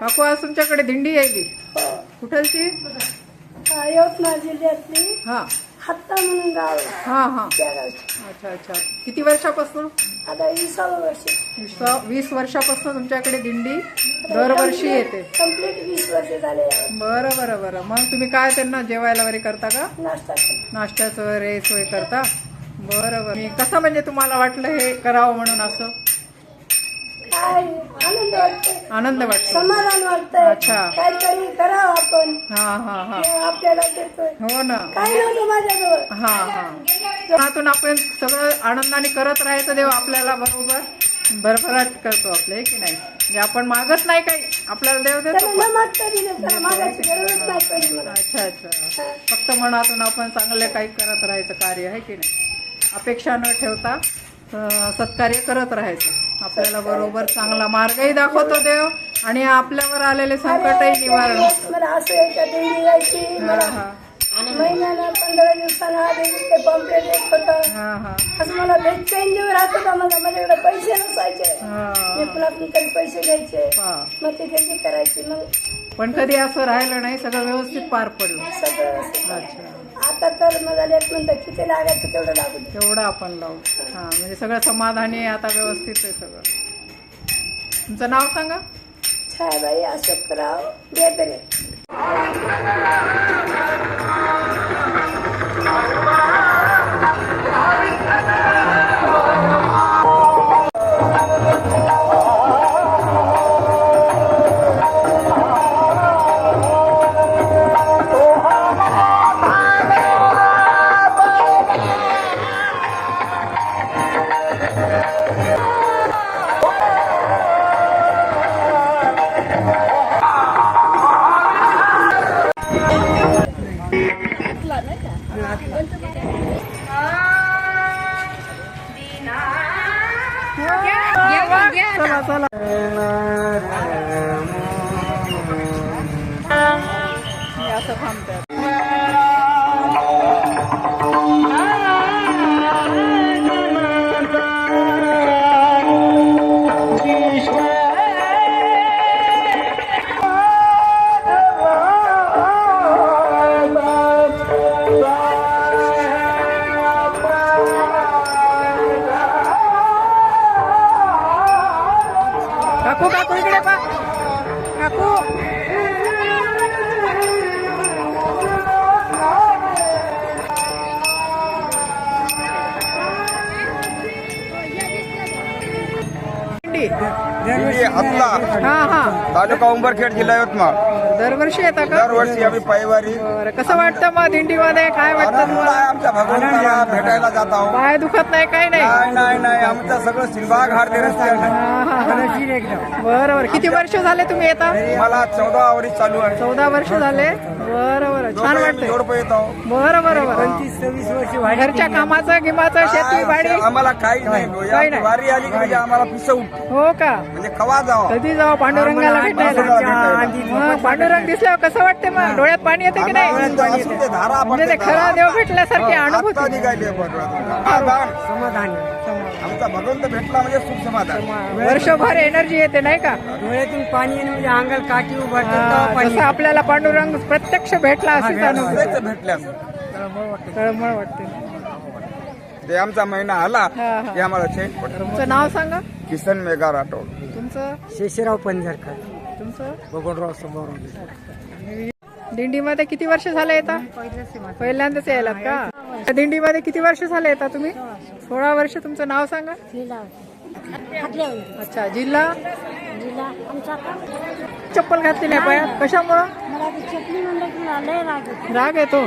काकू आज तुमच्याकडे दिंडी यायली कुठलची? हा, यवतमाळ जिल्ह्यातली हा. हत्ता म्हणून गाव आहे, हा हा. त्या गावची. अच्छा अच्छा. किती वर्षापासून? आता विसावं वर्ष. वीस- वीस वर्षापासून तुमच्याकडे दिंडी दरवर्षी येते. कंप्लीट वीस वर्ष झाले. बरं बरं बरं. मग तुम्ही काय त्यांना जेवायला वगैरे करता का? नाश्ता. नाश्त्याचं वगैरे सोय करता? बरं बरं. मी कसं म्हणजे तुम्हाला वाटलं हे करावं म्हणून असं? आनंद वाटतो. समाधान वाटतंय. अच्छा. काहीतरी करावं आपण. हा हा हा. हे आपल्याला देतोय. हो ना. काही नव्हतं माझ्याजवळ. हा हा. त्यातून आपण सगळं आनंदाने करत राहायचं देव आपल्याला बरोबर. भरभराट करतो आपले की नाही? म्हणजे आपण मागत नाही काही आपल्याला देव देतो त्याला न मागता दिलं त्याला मागायची गरजच नाही पडली मला. अच्छा अच्छा. फक्त मनातून आपण चांगले काही करत राहायचं कार्य आहे की नाही? अपेक्षा न ठेवता सत्कार्य करत राहायचं. आपल्याला बरोबर चांगला मार्गही दाखवतो देव आणि आपल्यावर आलेले संकटही निवारण असं महिन्याला पंधरा दिवसाला ते पॉम्पलेट येत होतं. हा हा. असं मला बेचैन जेव्हा राहत होता माझा माझ्याकडे पैसे नसायचे. मी पुन्हा तरी पैसे घ्यायचे. हा. मग ते त्यांची करायची? मग पण कधी असं राहिलं नाही सगळं व्यवस्थित पार पडलं. सगळं. अच्छा. आता तर मला लेट म्हणतं किती लागायचं तेवढं लागू दे. तेवढं आपण लावू. हा म्हणजे सगळं समाधानी आहे, आता व्यवस्थित आहे सगळं. तुमचं नाव सांगा? छायाबाई अशोकराव बेदरे चला चला हे काकू काकू इकडे पा काकू दिंडी हातला हा हा. तालुका उंबरखेड जिल्हा यवतमाळ. दरवर्षी येता का? दरवर्षी आम्ही पायवारी. बरं कसं वाटतं मग दिंडीमध्ये काय वाटतं आनंद तुम्हाला? आहे आमच्या भगवंताला भेटायला जात आहोत. पाय दुखत नाही काही नाही? नाही नाही नाही. आमचं सगळं सिलबाग हारते रस्त्यानं हा, हा, हा. बरं बरं. किती वर्ष झाले तुम्ही येता? मला चौदा आवरी चालू आहे. चौदा वर्ष झाले. बरं छान वाटतंय. जोडप येत आहो. बरं बरं बरं. घरच्या कामाचं गिमाचं शेती बाडी आम्हाला काही नाही भाऊ. काही नाही. वारी आली की म्हणजे आम्हाला पिसवू हो का? म्हणजे कवा जावं. कधी जाऊ पांडुरंगाला भेटायला. मग पांडुरंग दिसल्यावर कसं वाटते मग? डोळ्यात पाणी येते की नाही? म्हणजे ते खरा. देव भेटल्यासारखी हो, अनुभूती. निघाली भगवान. समाधान. आमचा भगवंत भेटला म्हणजे सुख समाधान. वर्षभर एनर्जी येते नाही का? डोळ्यातून पाणी येणं म्हणजे अंगाला काठी हा, जसं आपल्याला पांडुरंग प्रत्यक्ष भेटला सगळेच भेटल्यास तळमळ वाटते. ते आमचा महिना आला हा, हा. की आम्हाला पडलं. तुमचं नाव सांगा? किसन मेघा राठोड. तुमचं? शेषराव पंजरकर. तुमचं? बबनराव समोर दिंडीमध्ये किती वर्ष झाले येता? पहिल्यांदाच यायलात का? दिंडीमध्ये किती वर्ष झाले येता तुम्ही? सोळा वर्ष तुमचं नाव सांगा. अच्छा जिल्हा? जिल्हा आमचा चप्पल घातली नाही पायात. कशामुळं? राग येतो.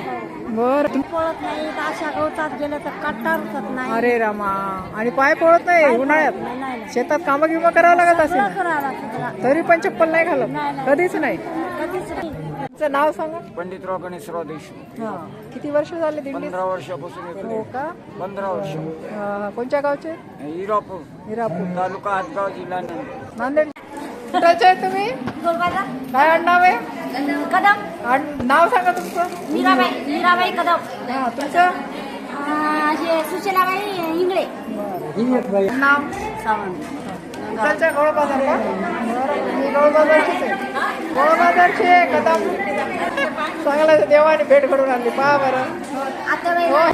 बर. पळत नाही अशा गवतात गेलं तर कट्टा रुतत नाही. अरे रामा. आणि पाय पळत नाही उन्हाळ्यात? नाही, नाही. शेतात कामं किंवा करावं लागत असेल. तरी पण चप्पल नाही घालत. कधीच नाही. कधीच नाही. तुमचं नाव सांगा. पंडितराव गणेशराव देशमुख. हा. किती वर्ष झाले दिंडी पंधरा वर्षापासून येतो हो का? पंधरा वर्ष. हा, कोणत्या गावचे? हिरापूर. हिरापूर. तालुका हातगाव जिल्हा नांदेड. नांदेड. कुठाचे आहे तुम्ही? काय आडनाव आहे? कदम. आड- नाव सांगा तुमचं. मीराबाई मीराबाई कदम. हा तुमचं? अं, हे सुशीलाबाई इंगळे. नाव? सावंत. गौळ बाजार का? बरं, मी गौळ बाजारचीच आहे गोळबाजारचे कदम चांगलं देवाने भेट घडून आणली पहा बरं आता बाई हो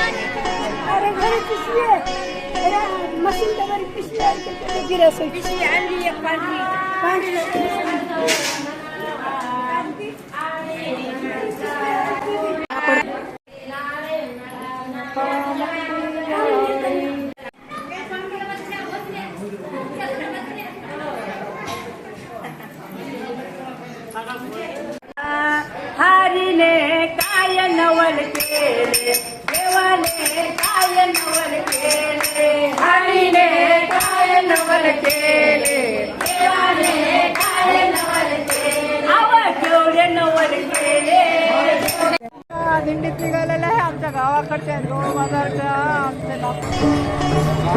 तुमचं नाव सांगा हो ना उज्ज्वलाबाई सुभाष कदम मी अरे घरी पिशवी आहे अरे मशीन तर दिंडीत निघालेलं आहे आमच्या गावाकडच्या गोळ बाजारच्या आमच्या गाव-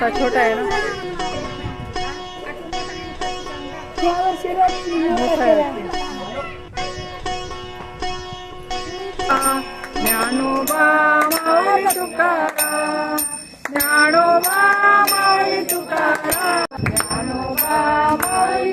हा, रस्ता छोटा आहे ना यावर्षी रोज मोठा आहे. ज्ञानोबा माऊली तुकाराम ज्ञानोबा माऊली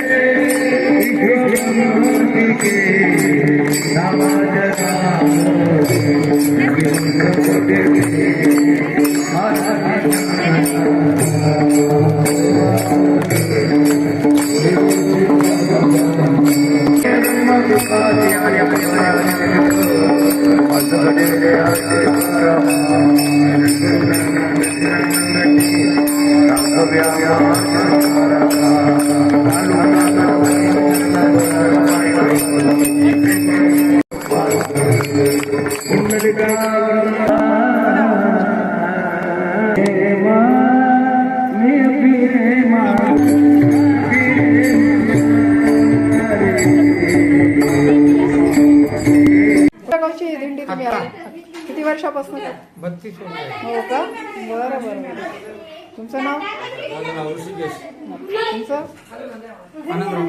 Yeah, yeah, yeah. बत्तीस हो का? बरं बरं तुमचं नाव? तुमचं? आनंदराव